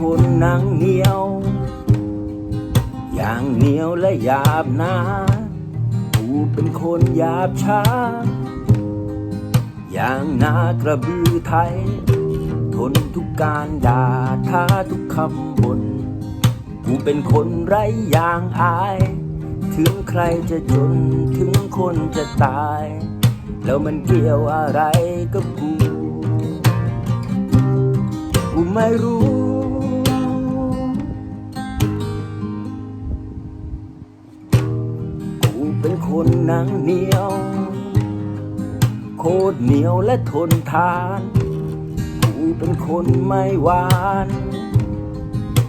คนหนังเหนียว อย่างเหนียวและหยาบนะกูเป็นคนหยาบช้า อย่างนากระบือไทย ทนทุกการด่าท้าทุกคำบ่นกูเป็นคนไร้อย่างอาย ถึงใครจะจนถึงคนจะตาย แล้วมันเกี่ยวอะไรกับกู กูไม่รู้ เป็นคนหนังเหนียว โคตรเหนียวและทนทาน กูเป็นคนไม่หวาน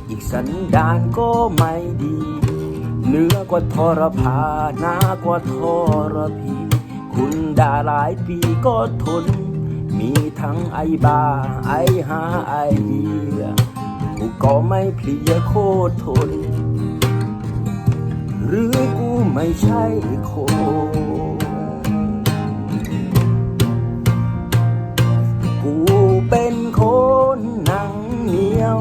อีกสันดานก็ไม่ดีเหนือกว่าทรพานากว่าทรพี คุณด่าหลายปีก็ทน มีทั้งไอบา ไอหาไอเหียกูก็ไม่เพลียโคตรทน หรือ ไม่ใช่คนกูเป็นคนหนังเหนียว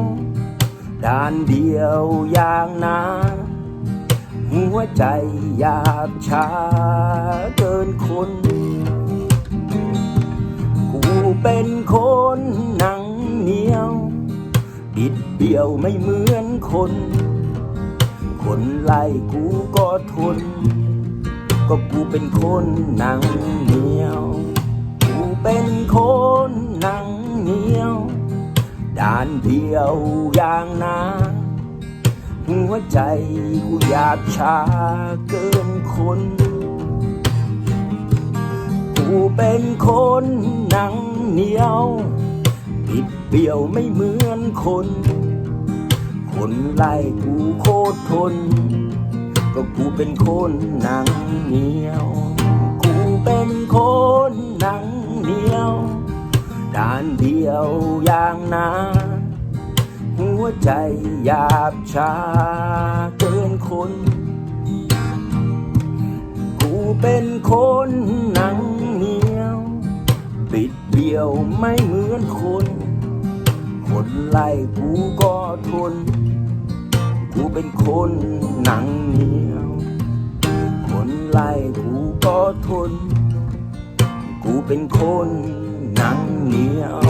ด้านเดียวอย่างนาหัวใจหยาบช้าเกินคน กูเป็นคนหนังเหนียว บิดเบี้ยวไม่เหมือนคน คนไล่กูก็ทน ก็กูเป็นคนหนังเหนียว กูเป็นคนหนังเหนียวด้านเดียวอย่างนาหัวใจกูอยากชาเกินคน กูเป็นคนหนังเหนียวบิดเบี้ยวไม่เหมือนคน คนไล่กูโคตรทน ก็กูเป็นคนหนังเหนียว กูเป็นคนหนังเหนียวด้านเดียวอย่างนาหัวใจหยาบช้าเกินคน กูเป็นคน ไล่กูก็ทน กูเป็นคนหนังเหนียว คนไล่กูก็ทน กูเป็นคนหนังเงี้ยว